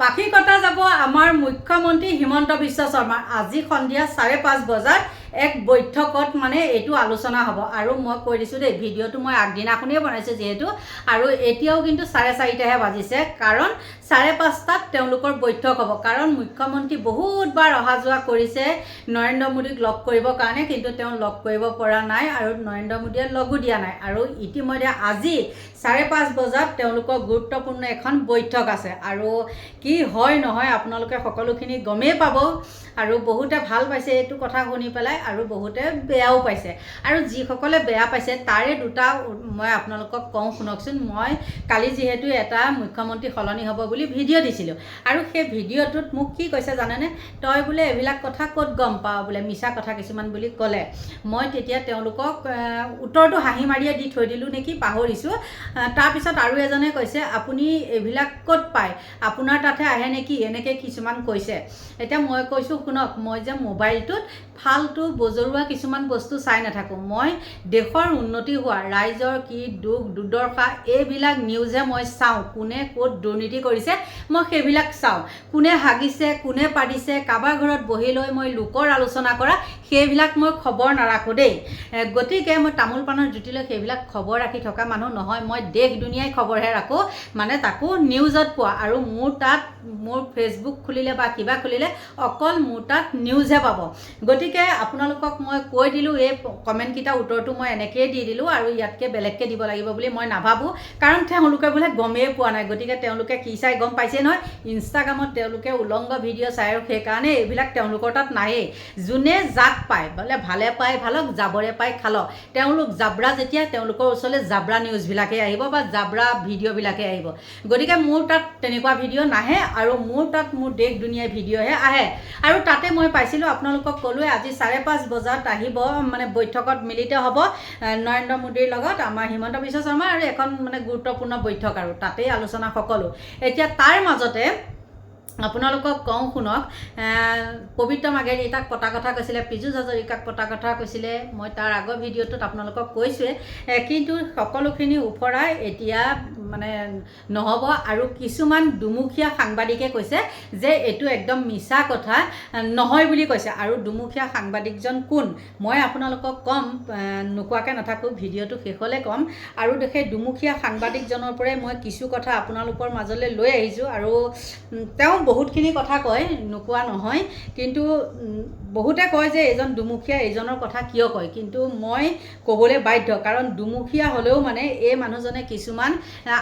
পাখি কটা যাব আমাৰ মুখ্যমন্ত্ৰী হিমন্ত বিশ্ব শৰ্মা আজি সন্ধিয়া চাৰে পাঁচ বজাত এক বৈঠকত মানে এইটো আলোচনা হ'ব। আৰু মই কৈ দিছোঁ দেই ভিডিঅ'টো মই আগদিনাখনেই বনাইছোঁ যিহেতু। আৰু এতিয়াও কিন্তু চাৰে চাৰিটাহে বাজিছে। কাৰণ চাৰে পাঁচটাত তেওঁলোকৰ বৈঠক হ'ব। কাৰণ মুখ্যমন্ত্ৰী বহুতবাৰ অহা যোৱা কৰিছে নৰেন্দ্ৰ মোদীক লগ কৰিবৰ কাৰণে কিন্তু তেওঁ লগ কৰিব পৰা নাই আৰু নৰেন্দ্ৰ মোদীয়ে লগো দিয়া নাই। আৰু ইতিমধ্যে আজি চাৰে পাঁচ বজাত তেওঁলোকৰ গুৰুত্বপূৰ্ণ এখন বৈঠক আছে। আৰু কি হয় নহয় আপোনালোকে সকলোখিনি গমেই পাব। আৰু বহুতে ভাল পাইছে এইটো কথা শুনি পেলাই আৰু বহুতে বেয়াও পাইছে। আৰু যিসকলে বেয়া পাইছে তাৰে দুটা মই আপোনালোকক কওঁ শুনকচোন। মই কালি যিহেতু এটা মুখ্যমন্ত্ৰী সলনি হ'ব বুলি ভিডিঅ' দিছিলোঁ। আৰু সেই ভিডিঅ'টোত মোক কি কৈছে জানেনে? তই বোলে এইবিলাক কথা ক'ত গম পাৱ বোলে? মিছা কথা কিছুমান বুলি ক'লে। মই তেতিয়া তেওঁলোকক উত্তৰটো হাঁহি মাৰিয়ে দি থৈ দিলোঁ নেকি, পাহৰিছোঁ। তাৰপিছত আৰু এজনে কৈছে, আপুনি এইবিলাক ক'ত পায়? আপোনাৰ তাতহে আহে নেকি? এনেকৈ কিছুমান কৈছে। এতিয়া মই কৈছোঁ, শুনক, মই যে মোবাইলটোত ফাল্টু বজৰুৱা কিছুমান বস্তু চাই নাথাকোঁ। মই দেশৰ উন্নতি হোৱা ৰাইজৰ কি দুখ দুৰ্দশা এইবিলাক নিউজহে মই চাওঁ। কোনে ক'ত দুৰ্নীতি কৰিছে মই সেইবিলাক চাওঁ। কোনে হাগিছে কোনে পাতিছে কাৰোবাৰ ঘৰত বহি লৈ মই লোকৰ আলোচনা কৰা সেইবিলাক মই খবৰ নাৰাখোঁ দেই। গতিকে মই তামোল পাণৰ জুতিলৈ সেইবিলাক খবৰ ৰাখি থকা মানুহ নহয় মই দেশ দুনিয়াই খবৰহে ৰাখোঁ। মানে তাকো নিউজত পোৱা আৰু মোৰ তাত মোৰ ফেচবুক খুলিলে বা কিবা খুলিলে অকল মোৰ তাত নিউজহে পাব। গতিকে আপোনালোকক মই কৈ দিলোঁ এই কমেণ্টকেইটা উত্তৰটো মই এনেকৈয়ে দি দিলোঁ আৰু ইয়াতকৈ বেলেগকৈ দিব লাগিব বুলি মই নাভাবোঁ। কাৰণ তেওঁলোকে বোলে গমেই পোৱা নাই গতিকে তেওঁলোকে কি চাই গম পাইছে নহয়? ইনষ্টাগ্ৰামত তেওঁলোকে উলংগ ভিডিঅ' চাই আৰু সেইকাৰণে এইবিলাক তেওঁলোকৰ তাত নায়েই। যোনে যাক পায়, বোলে ভালে পায়, ভালক জাবৰে পায় খালক তেওঁলোক জাবৰা যেতিয়া তেওঁলোকৰ ওচৰলৈ জাবৰা নিউজবিলাকেই আহিব বা জাবৰা ভিডিঅ'বিলাকেই আহিব। গতিকে মোৰ তাত তেনেকুৱা ভিডিঅ' নাহে আৰু মোৰ তাত মোৰ দেশ দুনিয়াৰ ভিডিঅ'হে আহে। আৰু তাতে মই পাইছিলোঁ, আপোনালোকক ক'লোৱে, আজি চাৰে পাঁচ বজাত আহিব মানে বৈঠকত মিলিত হ'ব নৰেন্দ্ৰ মোদীৰ লগত আমাৰ হিমন্ত বিশ্ব শৰ্মা আৰু এখন মানে গুৰুত্বপূৰ্ণ বৈঠক আৰু, তাতেই আলোচনা সকলো। এতিয়া তাৰ মাজতে আপোনালোকক কওঁ শুনক পবিত্ৰ মাগেৰীতাক পতা কথা কৈছিলে পীযুষ হাজৰিকাক পতা কথা কৈছিলে, মই তাৰ আগৰ ভিডিঅ'টোত আপোনালোকক কৈছোঁৱে কিন্তু সকলোখিনি ওফৰাই এতিয়া মানে নহ'ব আৰু কিছুমান দুমুখীয়া সাংবাদিকে কৈছে যে এইটো একদম মিছা কথা নহয় বুলি কৈছে। আৰু দুমুখীয়া সাংবাদিকজন কোন? মই আপোনালোকক ক'ম নোকোৱাকৈ নাথাকোঁ ভিডিঅ'টো শেষলৈ ক'ম। আৰু সেই দুমুখীয়া সাংবাদিকজনৰ পৰাই মই কিছু কথা আপোনালোকৰ মাজলৈ লৈ আহিছোঁ আৰু তেওঁ বহুতখিনি কথা কয় নোকোৱা নহয়। কিন্তু বহুতে কয় যে এইজন দুমুখীয়া এইজনৰ কথা কিয় কয়? কিন্তু মই ক'বলৈ বাধ্য কাৰণ দুমুখীয়া হ'লেও মানে এই মানুহজনে কিছুমান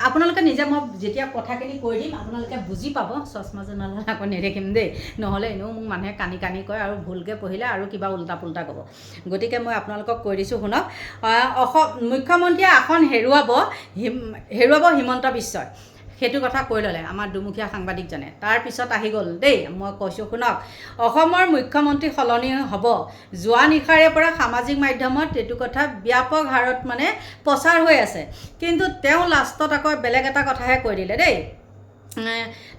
আপোনালোকে নিজে মই যেতিয়া কথাখিনি কৈ দিম আপোনালোকে বুজি পাব। চশমাযোৰ নল'লে আকৌ নেদেখিম দেই। নহ'লে এনেও মোক মানুহে কানি কানি কয় আৰু ভুলকৈ পঢ়িলে আৰু কিবা উল্টা পুল্টা ক'ব। গতিকে মই আপোনালোকক কৈ দিছোঁ শুনক। অসম মুখ্যমন্ত্ৰীয়ে আসন হেৰুৱাব হেৰুৱাব হিমন্ত বিশ্বই সেইটো কথা কৈ ল'লে আমাৰ দুমুখীয়া সাংবাদিকজনে। তাৰপিছত আহি গ'ল দেই মই কৈছোঁ শুনক অসমৰ মুখ্যমন্ত্ৰী সলনি হ'ব। যোৱা নিশাৰে পৰা সামাজিক মাধ্যমত এইটো কথা ব্যাপক হাৰত মানে প্ৰচাৰ হৈ আছে। কিন্তু তেওঁ লাষ্টত আকৌ বেলেগ এটা কথাহে কৈ দিলে দেই।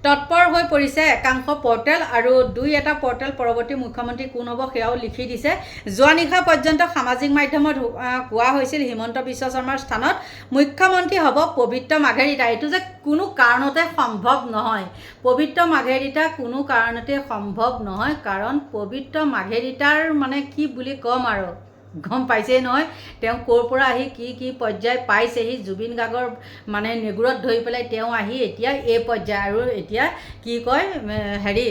তৎপৰ হৈ পৰিছে একাংশ পৰ্টেল আৰু দুই এটা পৰ্টেল পৰৱৰ্তী মুখ্যমন্ত্ৰী কোন হ'ব সেয়াও লিখি দিছে। যোৱা নিশা পৰ্যন্ত সামাজিক মাধ্যমত কোৱা হৈছিল হিমন্ত বিশ্ব শৰ্মাৰ স্থানত, মুখ্যমন্ত্ৰী হ'ব পবিত্ৰ মাঘেৰিটা। এইটো যে কোনো কাৰণতে সম্ভৱ নহয়। পবিত্ৰ মাঘেৰিটা কোনো কাৰণতে সম্ভৱ নহয়, কাৰণ পবিত্ৰ মাঘেৰিটাৰ মানে কি বুলি ক'ম আৰু? গম পাইছেই নহয়। তেওঁ ক'ৰ পৰা আহি কি কি পৰ্যায় পাইছেহি জুবিন গাৰ্গৰ মানে নেগুৰত ধৰি পেলাই তেওঁ আহি এতিয়া এই পৰ্যায় আৰু এতিয়া কি কয় হেৰি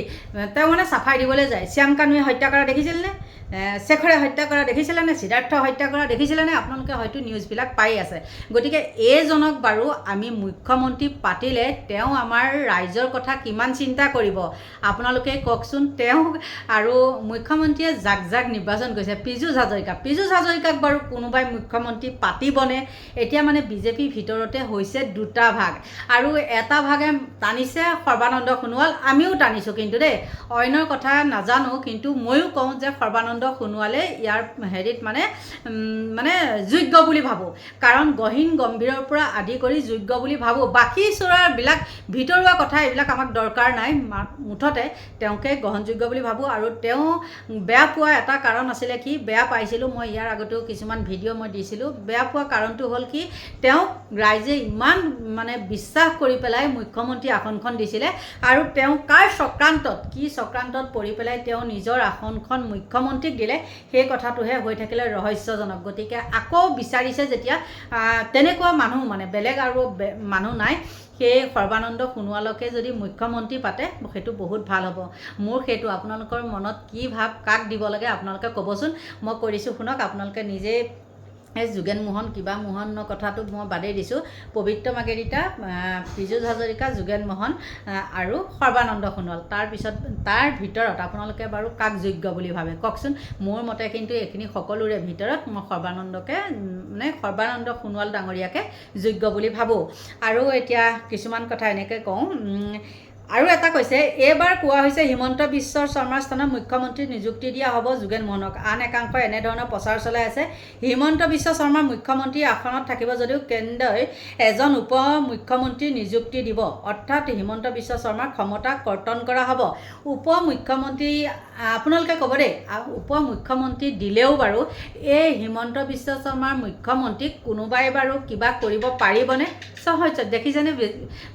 তেওঁ মানে চাফাই দিবলৈ যায়। শ্যাম কানুৱে হত্যা কৰা দেখিছিলনে? শেখৰে হত্যা কৰা দেখিছিলেনে সিদ্ধাৰ্থ হত্যা কৰা দেখিছিলেনে আপোনালোকে হয়তো নিউজবিলাক পাই আছে। গতিকে এইজনক বাৰু আমি মুখ্যমন্ত্ৰী পাতিলে তেওঁ আমাৰ ৰাইজৰ কথা কিমান চিন্তা কৰিব? আপোনালোকে কওকচোন, তেওঁ আৰু মুখ্যমন্ত্ৰীয়ে জাক জাক নিৰ্বাচন কৰিছে। পীযুষ হাজৰিকা পীযুষ হাজৰিকাক বাৰু কোনোবাই মুখ্যমন্ত্ৰী পাতিবনে? এতিয়া মানে বিজেপিৰ ভিতৰতে হৈছে দুটা ভাগ। আৰু এটা ভাগে টানিছে সৰ্বানন্দ সোণোৱাল, আমিও টানিছোঁ কিন্তু দেই। অন্যৰ কথা নাজানো, কিন্তু ময়ো কওঁ যে সৰ্বানন্দ সোণোৱালে ইয়াৰ হেৰিত মানে মানে যোগ্য বুলি ভাবোঁ। কাৰণ গহীন গম্ভীৰৰ পৰা আদি কৰি যোগ্য বুলি ভাবোঁ। বাকী চোৰাবিলাক ভিতৰুৱা কথা এইবিলাক আমাক দৰকাৰ নাই। মুঠতে তেওঁকে গ্ৰহণযোগ্য বুলি ভাবোঁ আৰু তেওঁ বেয়া পোৱা এটা কাৰণ আছিলে কি বেয়া পাইছিলোঁ মই ইয়াৰ আগতেও কিছুমান ভিডিঅ' মই দিছিলোঁ। বেয়া পোৱা কাৰণটো হ'ল কি তেওঁক ৰাইজে ইমান মানে বিশ্বাস কৰি পেলাই মুখ্যমন্ত্ৰী আসনখন দিছিলে আৰু তেওঁ কাৰ চক্ৰান্তত কি চক্ৰান্তত পৰি পেলাই তেওঁ নিজৰ আসনখন মুখ্যমন্ত্ৰীক দিলে সেই কথাটোহে হৈ থাকিলে ৰহস্যজনক। গতিকে আকৌ বিচাৰিছে যেতিয়া তেনেকুৱা মানুহ মানে বেলেগ আৰু মানুহ নাই সেই সৰ্বানন্দ সোণোৱালকে যদি মুখ্যমন্ত্ৰী পাতে সেইটো বহুত ভাল হ'ব। মোৰ সেইটো আপোনালোকৰ মনত কি ভাৱ কাক দিব লাগে আপোনালোকে ক'বচোন। মই কৈ দিছোঁ শুনক আপোনালোকে নিজেই এই যোগেন মোহন কিবা মোহনৰ কথাটো মই বাদেই দিছোঁ। পবিত্ৰ মাগেৰিটা আহ, পীযুষ হাজৰিকা যোগেন মোহন আৰু সৰ্বানন্দ সোণোৱাল। তাৰপিছত তাৰ ভিতৰত আপোনালোকে বাৰু কাক যোগ্য বুলি ভাবে? কওকচোন মোৰ মতে কিন্তু এইখিনি সকলোৰে ভিতৰত মই সৰ্বানন্দকে মানে সৰ্বানন্দ সোণোৱাল ডাঙৰীয়াকে যোগ্য বুলি ভাবোঁ। আৰু এতিয়া কিছুমান কথা এনেকৈ কওঁ আৰু এটা কৈছে এইবাৰ কোৱা হৈছে হিমন্ত বিশ্ব শৰ্মাৰ স্থানত মুখ্যমন্ত্ৰী নিযুক্তি দিয়া হ'ব যোগেন মোহনক। আন একাংশই এনেধৰণৰ প্ৰচাৰ চলাই আছে। হিমন্ত বিশ্ব শৰ্মা মুখ্যমন্ত্ৰী আসনত থাকিব যদিও কেন্দ্ৰই এজন উপ মুখ্যমন্ত্ৰী নিযুক্তি দিব। অৰ্থাৎ হিমন্ত বিশ্ব শৰ্মাৰ ক্ষমতা কৰ্তন কৰা হ'ব। উপ মুখ্যমন্ত্ৰী আপোনালোকে ক'ব দেই উপ মুখ্যমন্ত্ৰী দিলেও বাৰু এই হিমন্ত বিশ্ব শৰ্মাৰ মুখ্যমন্ত্ৰীক কোনোবাই বাৰু কিবা কৰিব পাৰিবনে? সহজ, দেখিছেনে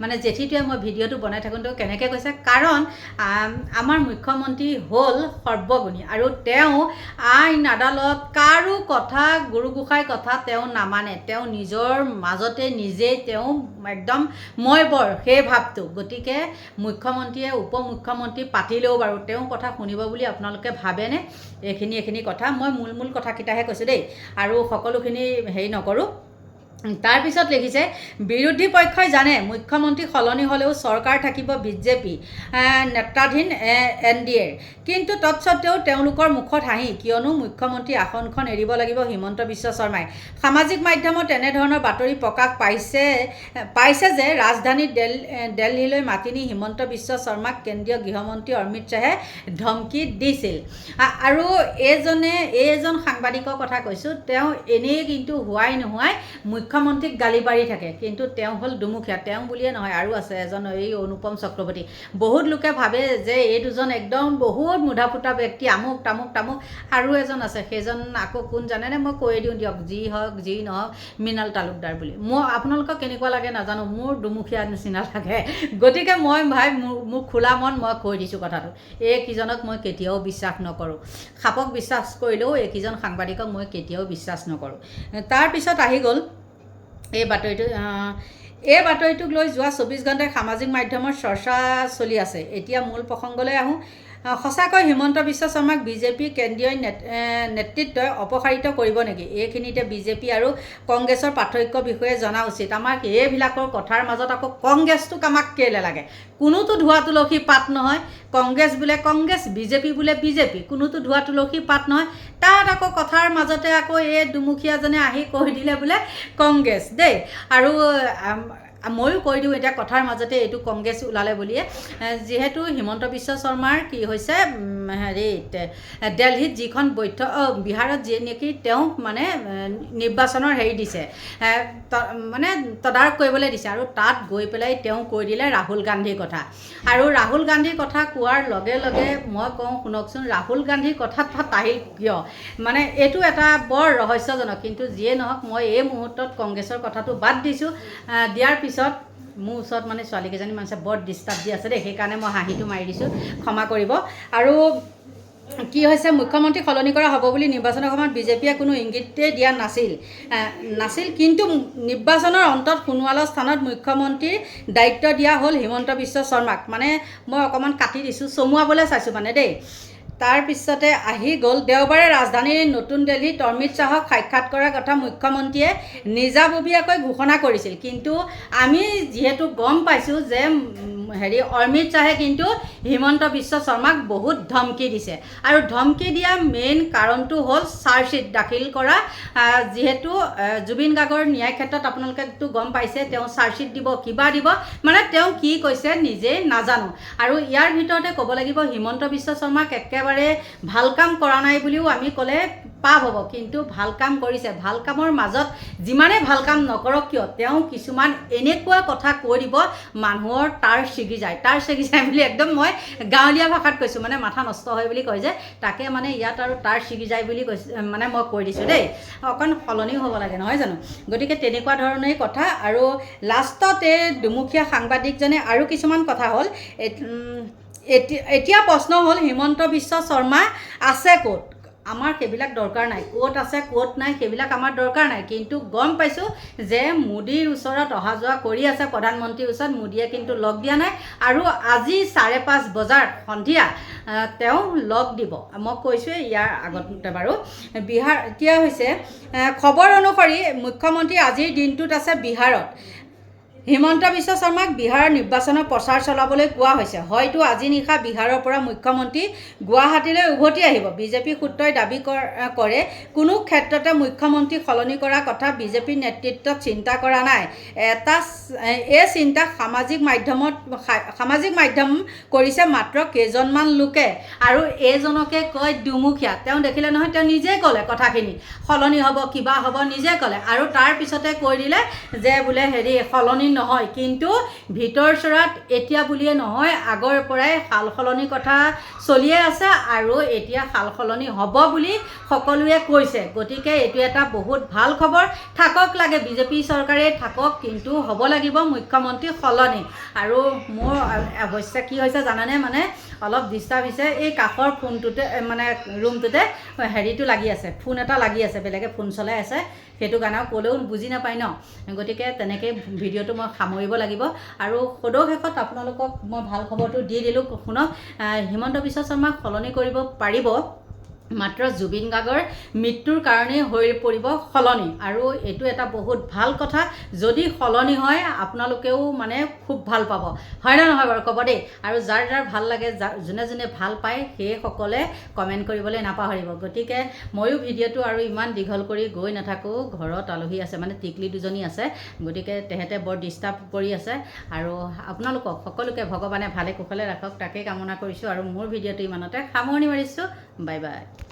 মানে জেঠীটোৱে মই ভিডিঅ'টো বনাই থাকোঁতেও কেনেকৈ কৈছে? কাৰণ আমাৰ মুখ্যমন্ত্ৰী হ'ল সৰ্বগুণী আৰু তেওঁ আইন আদালত কাৰো কথা গুৰু গোসাঁই কথা তেওঁ নামানে। তেওঁ নিজৰ মাজতে নিজেই তেওঁ একদম মই বৰ সেই ভাৱটো। গতিকে মুখ্যমন্ত্ৰীয়ে উপ মুখ্যমন্ত্ৰী পাতিলেও বাৰু তেওঁ কথা শুনিব বুলি আপোনালোকে ভাবেনে এইখিনি এইখিনি কথা। মই মূল মূল কথাকেইটাহে কৈছোঁ দেই। আৰু সকলোখিনি হেৰি নকৰোঁ। তাৰপিছত লিখিছে বিৰোধী পক্ষই জানে মুখ্যমন্ত্ৰী সলনি হ'লেও চৰকাৰ থাকিব বিজেপি নেতাধীন এন ডি এৰ। কিন্তু তৎসত্ত্বেও তেওঁলোকৰ মুখত হাঁহি কিয়নো মুখ্যমন্ত্ৰী আসনখন এৰিব লাগিব হিমন্ত বিশ্ব শৰ্মাই। সামাজিক মাধ্যমত এনেধৰণৰ বাতৰি প্ৰকাশ পাইছে পাইছে যে ৰাজধানী দেল দেলহিলৈ মাতি নি হিমন্ত বিশ্ব শৰ্মাক কেন্দ্ৰীয় গৃহমন্ত্ৰী অমিত শ্বাহে ধমকি দিছিল। আৰু এইজনে এইজন সাংবাদিকৰ কথা কৈছোঁ তেওঁ এনেই কিন্তু হোৱাই নোহোৱাই মুখ্যমন্ত্ৰীক গালি পাৰি থাকে, কিন্তু তেওঁ হ'ল দুমুখীয়া। তেওঁ বুলিয়ে নহয়, আৰু আছে এজন এই অনুপম চক্ৰৱৰ্তী। বহুত লোকে ভাবে যে এই দুজন একদম বহুত মুধা ফুটা ব্যক্তি, আমুক, তামুক তামুক, আৰু এজন আছে। সেইজন আকৌ কোন জানেনে? মই কৈ দিওঁ দিয়ক, যি হওক, যি নহওক, মৃণাল তালুকদাৰ বুলি। মই আপোনালোকক কেনেকুৱা লাগে নাজানো, মোৰ দুমুখীয়া নিচিনা লাগে। গতিকে মই ভাই মোৰ মোৰ খোলা মন, মই কৈ দিছোঁ কথাটো। এইকেইজনক মই কেতিয়াও বিশ্বাস নকৰোঁ। সাপক বিশ্বাস কৰিলেও এইকেইজন সাংবাদিকক মই কেতিয়াও বিশ্বাস নকৰোঁ। তাৰপিছত আহি গ'ল এই বাতৰিটো এই বাতৰিটোক লৈ যোৱা চৌবিছ ঘণ্টাই সামাজিক মাধ্যমৰ চৰ্চা চলি আছে। এতিয়া মূল প্ৰসংগলৈ আহ, সঁচাকৈ হিমন্ত বিশ্ব শৰ্মাক বিজেপি কেন্দ্ৰীয় নেতৃত্বই অপসাৰিত কৰিব নেকি? এইখিনিতে বিজেপি আৰু কংগ্ৰেছৰ পাৰ্থক্যৰ বিষয়ে জনা উচিত। আমাক এইবিলাকৰ কথাৰ মাজত আকৌ কংগ্ৰেছটোক আমাক কেলৈ লাগে? কোনোতো ধোৱা তুলসী পাত নহয়। কংগ্ৰেছ বোলে কংগ্ৰেছ বিজেপি বোলে বিজেপি। কোনোতো ধোৱা তুলসী পাত নহয়। তাত আকৌ কথাৰ মাজতে আকৌ এই দুমুখীয়াজনে আহি কৈ দিলে বোলে কংগ্ৰেছ দেই। আৰু ময়ো কৈ দিওঁ এতিয়া কথাৰ মাজতে এইটো কংগ্ৰেছ ওলালে বুলিয়ে। যিহেতু হিমন্ত বিশ্ব শৰ্মাৰ কি হৈছে হেৰি দেলহিত যিখন বৈঠক বিহাৰত যি নেকি তেওঁক মানে নিৰ্বাচনৰ হেৰি দিছে মানে তদাৰক কৰিবলৈ দিছে আৰু তাত গৈ পেলাই তেওঁ কৈ দিলে ৰাহুল গান্ধীৰ কথা। আৰু ৰাহুল গান্ধীৰ কথা কোৱাৰ লগে লগে মই কওঁ শুনকচোন ৰাহুল গান্ধীৰ কথাত তাত আহিল কিয়? মানে এইটো এটা বৰ ৰহস্যজনক কিন্তু যিয়ে নহওক মই এই মুহূৰ্তত কংগ্ৰেছৰ কথাটো বাদ দিছোঁ দিয়াৰ পিছত মোৰ ওচৰত মানে ছোৱালীকেইজনী মানুহে বৰ ডিষ্টাৰ্ব দি আছে দেই সেইকাৰণে মই হাঁহিটো মাৰি দিছোঁ ক্ষমা কৰিব। আৰু কি হৈছে মুখ্যমন্ত্ৰী সলনি কৰা হ'ব বুলি নিৰ্বাচনৰ সময়ত বিজেপিয়ে কোনো ইংগিতেই দিয়া নাছিল। নাছিল কিন্তু নিৰ্বাচনৰ অন্তত সোণোৱালৰ স্থানত মুখ্যমন্ত্ৰীৰ দায়িত্ব দিয়া হ'ল হিমন্ত বিশ্ব শৰ্মাক। মানে মই অকণমান কাটি দিছোঁ চমুৱাবলৈ চাইছোঁ মানে দেই। তাৰপিছতে আহি গ'ল। দেওবাৰে ৰাজধানীৰ নতুন দিল্লীত অমিত শ্বাহক সাক্ষাৎ কৰাৰ কথা মুখ্যমন্ত্ৰীয়ে নিজাববীয়াকৈ ঘোষণা কৰিছিল। কিন্তু আমি যিহেতু গম পাইছোঁ যে হেৰি, অমিত শ্বাহে কিন্তু হিমন্ত বিশ্ব শৰ্মাক বহুত ধমকি দিছে। আৰু ধমকি দিয়া মেইন কাৰণটো হ'ল চাৰ্জশ্বীট দাখিল কৰা। যিহেতু জুবিন গাৰ্গৰ ন্যায় ক্ষেত্ৰত আপোনালোকেতো গম পাইছে, তেওঁ চাৰ্জশ্বীট দিব, কিবা দিব মানে তেওঁ কি কৈছে নিজেই নাজানো। আৰু ইয়াৰ ভিতৰতে ক'ব লাগিব, হিমন্ত বিশ্ব শৰ্মাক একেবাৰে একেবাৰে ভালো কাম কৰা নাই বুলিও আমি ক'লে পাপ হ'ব। কিন্তু ভালো কাম কৰিছে। ভালো কামৰ মাজত যিমানে ভালো কাম নকৰক কিয়, তেওঁ কিছুমান এনেকুৱা কথা কৈ দিব, মানুহৰ তাৰ ছিগি যায়। তাৰ ছিগি যায় বুলি একদম মই গাঁৱলীয়া ভাষাত কৈছোঁ। মানে মাথা নষ্ট হয় বুলি কয় যে, তাকে মানে ইয়াত আৰু তাৰ ছিগি যায় বুলি কৈছোঁ মানে মই কৈ দিছোঁ দেই। অকণ সলনিও হ'ব লাগে, নহয় জানো? গতিকে তেনেকুৱা ধৰণেই কথা। আৰু লাষ্টত এই দুমুখীয়া সাংবাদিকজনে আৰু কিছুমান কথা হ'ল। এতিয়া এতিয়া প্ৰশ্ন হ'ল হিমন্ত বিশ্ব শৰ্মা আছে ক'ত? আমাৰ সেইবিলাক দৰকাৰ নাই। ক'ত আছে ক'ত নাই সেইবিলাক আমাৰ দৰকাৰ নাই। কিন্তু গম পাইছোঁ যে মোদীৰ ওচৰত অহা যোৱা কৰি আছে প্ৰধানমন্ত্ৰীৰ ওচৰত মোদীয়ে কিন্তু লগ দিয়া নাই। আৰু আজি চাৰে পাঁচ বজাত সন্ধিয়া তেওঁ লগ দিব। মই কৈছোঁৱেই ইয়াৰ আগতে বাৰু। বিহাৰ এতিয়া হৈছে খবৰ অনুসৰি মুখ্যমন্ত্ৰী আজিৰ দিনটোত আছে বিহাৰত। হিমন্ত বিশ্ব শৰ্মাক বিহাৰৰ নিৰ্বাচনৰ প্ৰচাৰ চলাবলৈ কোৱা হৈছে। হয়তো আজি নিশা বিহাৰৰ পৰা মুখ্যমন্ত্ৰী গুৱাহাটীলৈ উভতি আহিব। বিজেপি সূত্ৰই দাবী কৰ- কোনো ক্ষেত্ৰতে মুখ্যমন্ত্ৰী সলনি কৰাৰ কথা বিজেপিৰ নেতৃত্বত চিন্তা কৰা নাই। এটা এই চিন্তা সামাজিক মাধ্যমত সামাজিক মাধ্যম কৰিছে মাত্ৰ কেইজনমান লোকে। আৰু এইজনকে কয় দুমুখীয়া। তেওঁ দেখিলে নহয় তেওঁ নিজেই ক'লে কথাখিনি। সলনি হ'ব কিবা হ'ব নিজে ক'লে। আৰু তাৰ পিছতে কৈ দিলে যে বোলে হেৰি সলনি নহয় কিন্তু ভিতৰ চৰাত এতিয়া বুলিয়ে নহয় আগৰ পৰাই সাল সলনি কথা চলিয়ে আছে আৰু এতিয়া সাল সলনি হ'ব বুলি সকলোৱে কৈছে। গতিকে এইটো এটা বহুত ভাল খবৰ। থাকক লাগে বিজেপি চৰকাৰে থাকক কিন্তু হ'ব লাগিব মুখ্যমন্ত্ৰী সলনি। আৰু মোৰ অৱশ্যে কি হৈছে জানানে? মানে অলপ ডিষ্টাৰ্ব হৈছে এই কাষৰ ফোনটোতে মানে ৰুমটোতে হেৰিটো লাগি আছে ফোন এটা লাগি আছে বেলেগে ফোন চলাই আছে সেইটো কাৰণে ক'লেও বুজি নাপায় ন? গতিকে তেনেকৈ ভিডিঅ'টো মই সামৰিব লাগিব। আৰু সদৌ শেষত আপোনালোকক মই ভাল খবৰটো দি দিলোঁ। শুনক হিমন্ত বিশ্ব শৰ্মাক সলনি কৰিব পাৰিব। মাত্ৰ জুবিন গাৰ্গৰ মৃত্যুৰ কাৰণেই হৈ পৰিব সলনি। আৰু এইটো এটা বহুত ভাল কথা যদি সলনি হয় আপোনালোকেও মানে খুব ভাল পাব। হয়নে নহয় বাৰু? ক'ব দেই। আৰু যাৰ যাৰ ভাল লাগে যাৰ যোনে যোনে ভাল পায় সেইসকলে কমেণ্ট কৰিবলৈ নাপাহৰিব। গতিকে ময়ো ভিডিঅ'টো আৰু ইমান দীঘল কৰি গৈ নাথাকোঁ। ঘৰত আলহী আছে মানে টিকলি দুজনী আছে। গতিকে তেহেঁতে বৰ ডিষ্টাৰ্ব কৰি আছে। আৰু আপোনালোকক সকলোকে ভগৱানে ভালে কুশলে ৰাখক। তাকেই কামনা কৰিছোঁ আৰু মোৰ ভিডিঅ'টো ইমানতে সামৰণি মাৰিছোঁ। Bye bye.